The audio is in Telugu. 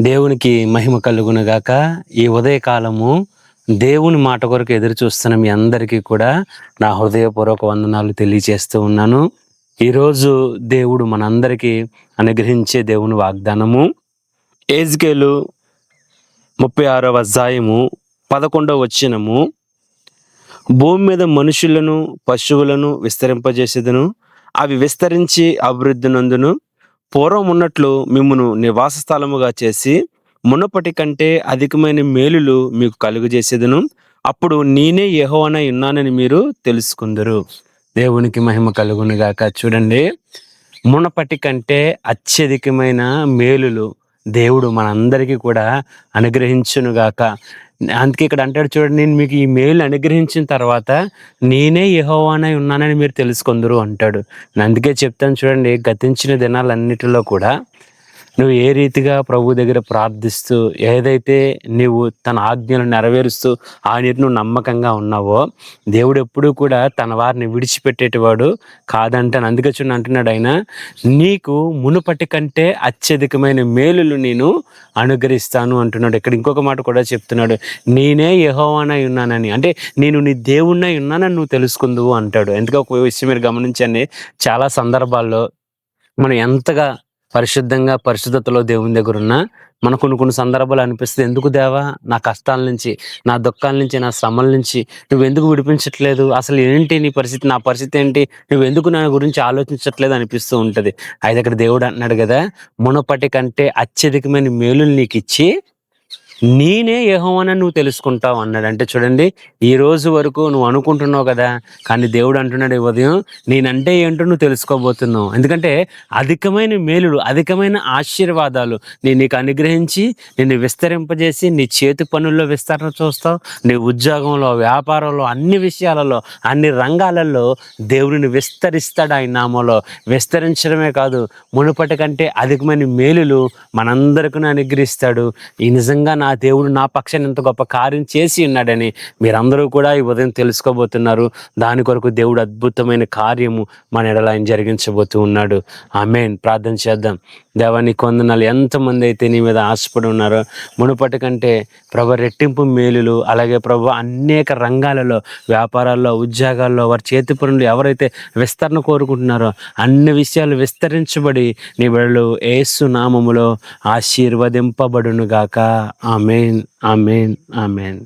దేవునికి మహిమ కలుగునుగాక. ఈ ఉదయకాలము దేవుని మాట కొరకు ఎదురు చూస్తున్న మీ అందరికీ కూడా నా హృదయపూర్వక వందనాలు తెలియజేస్తూ ఉన్నాను. ఈరోజు దేవుడు మనందరికీ అనుగ్రహించే దేవుని వాగ్దానము. ఏజ్కేలు ముప్పై ఆరవ అధ్యాయము పదకొండవ వచ్చినము భూమి మీద మనుషులను పశువులను విస్తరింపజేసేదను అవి విస్తరించి అభివృద్ధి నందును. పూర్వం ఉన్నట్లు మిమ్మను నివాస స్థలముగా చేసి మునపటి కంటే అధికమైన మేలులు మీకు కలుగజేసేదను. అప్పుడు నేనే యహోవనై ఉన్నానని మీరు తెలుసుకుందరు. దేవునికి మహిమ కలుగునుగాక చూడండి మునపటి కంటే అత్యధికమైన మేలులు దేవుడు మనందరికీ కూడా అనుగ్రహించునుగాక అందుకే ఇక్కడ అంటాడు చూడండి నేను మీకు ఈ మేలు అనుగ్రహించిన తర్వాత నేనే యహోవానై ఉన్నానని మీరు తెలుసుకుందరు అంటాడు. నేను అందుకే చెప్తాను చూడండి గతించిన దినాలన్నిటిలో కూడా నువ్వు ఏ రీతిగా ప్రభు దగ్గర ప్రార్థిస్తూ ఏదైతే నీవు తన ఆజ్ఞలు నెరవేరుస్తూ ఆ నీరు నువ్వు నమ్మకంగా ఉన్నావో దేవుడు ఎప్పుడూ కూడా తన వారిని విడిచిపెట్టేటివాడు కాదంటాను అందుకే చూడండి అంటున్నాడు ఆయన నీకు మునుపటి కంటే అత్యధికమైన మేలులు నేను అనుగ్రహిస్తాను అంటున్నాడు. ఇక్కడ ఇంకొక మాట కూడా చెప్తున్నాడు నేనే యహోవానై ఉన్నానని అంటే నేను నీ దేవుణ్ణై ఉన్నానని నువ్వు తెలుసుకుందువు అంటాడు. ఎందుకంటే ఒక విషయం మీరు గమనించండి చాలా సందర్భాల్లో మనం ఎంతగా పరిశుద్ధంగా పరిశుద్ధతలో దేవుని దగ్గర ఉన్నా మనకు కొన్ని కొన్ని సందర్భాలు అనిపిస్తుంది. ఎందుకు దేవా? నా కష్టాల నుంచి నా దుఃఖాల నుంచి నా శ్రమల నుంచి నువ్వు ఎందుకు విడిపించట్లేదు? అసలు ఏంటి నీ పరిస్థితి? నా పరిస్థితి ఏంటి? నువ్వు ఎందుకు నా గురించి ఆలోచించట్లేదు అనిపిస్తూ ఉంటుంది. అయితే అక్కడ దేవుడు అన్నాడు కదా మునపటి కంటే అత్యధికమైన మేలులు నీకు ఇచ్చి నేనే యహోవనని నువ్వు తెలుసుకుంటావు అన్నాడు అంటే చూడండి ఈ రోజు వరకు నువ్వు అనుకుంటున్నావు కదా కానీ దేవుడు అంటున్నాడు ఈ ఉదయం నేనంటే ఏంటో నువ్వు తెలుసుకోబోతున్నావు. ఎందుకంటే అధికమైన మేలులు అధికమైన ఆశీర్వాదాలు నేను నీకు అనుగ్రహించి నిన్ను విస్తరింపజేసి నీ చేతి పనుల్లో విస్తరణ చూస్తావు నీ ఉద్యోగంలో వ్యాపారంలో అన్ని విషయాలలో అన్ని రంగాలలో దేవుడిని విస్తరిస్తాడు ఆయన నామంలో. విస్తరించడమే కాదు మునుపటి కంటే అధికమైన మేలులు మనందరికీ అనుగ్రహిస్తాడు. ఈ నిజంగా నా దేవుడు నా పక్షాన్ని ఇంత గొప్ప కార్యం చేసి ఉన్నాడని మీరందరూ కూడా ఈ ఉదయం తెలుసుకోబోతున్నారు. దాని కొరకు దేవుడు అద్భుతమైన కార్యము మన ఎడల ఆయన జరిగించబోతూ ఉన్నాడు. ఆమెన్. ప్రార్థన చేద్దాం. దేవాన్ని కొందనాలు ఎంతమంది అయితే నీ మీద ఆశపడి ఉన్నారో మునుపటి కంటే ప్రభు రెట్టింపు మేలులు అలాగే ప్రభు అనేక రంగాలలో వ్యాపారాల్లో ఉద్యోగాల్లో వారి చేతి పనులు ఎవరైతే విస్తరణ కోరుకుంటున్నారో అన్ని విషయాలు విస్తరించబడి నీ బిడ్డలు ఏసు నామములో ఆశీర్వదింపబడునుగాక. Amen amen amen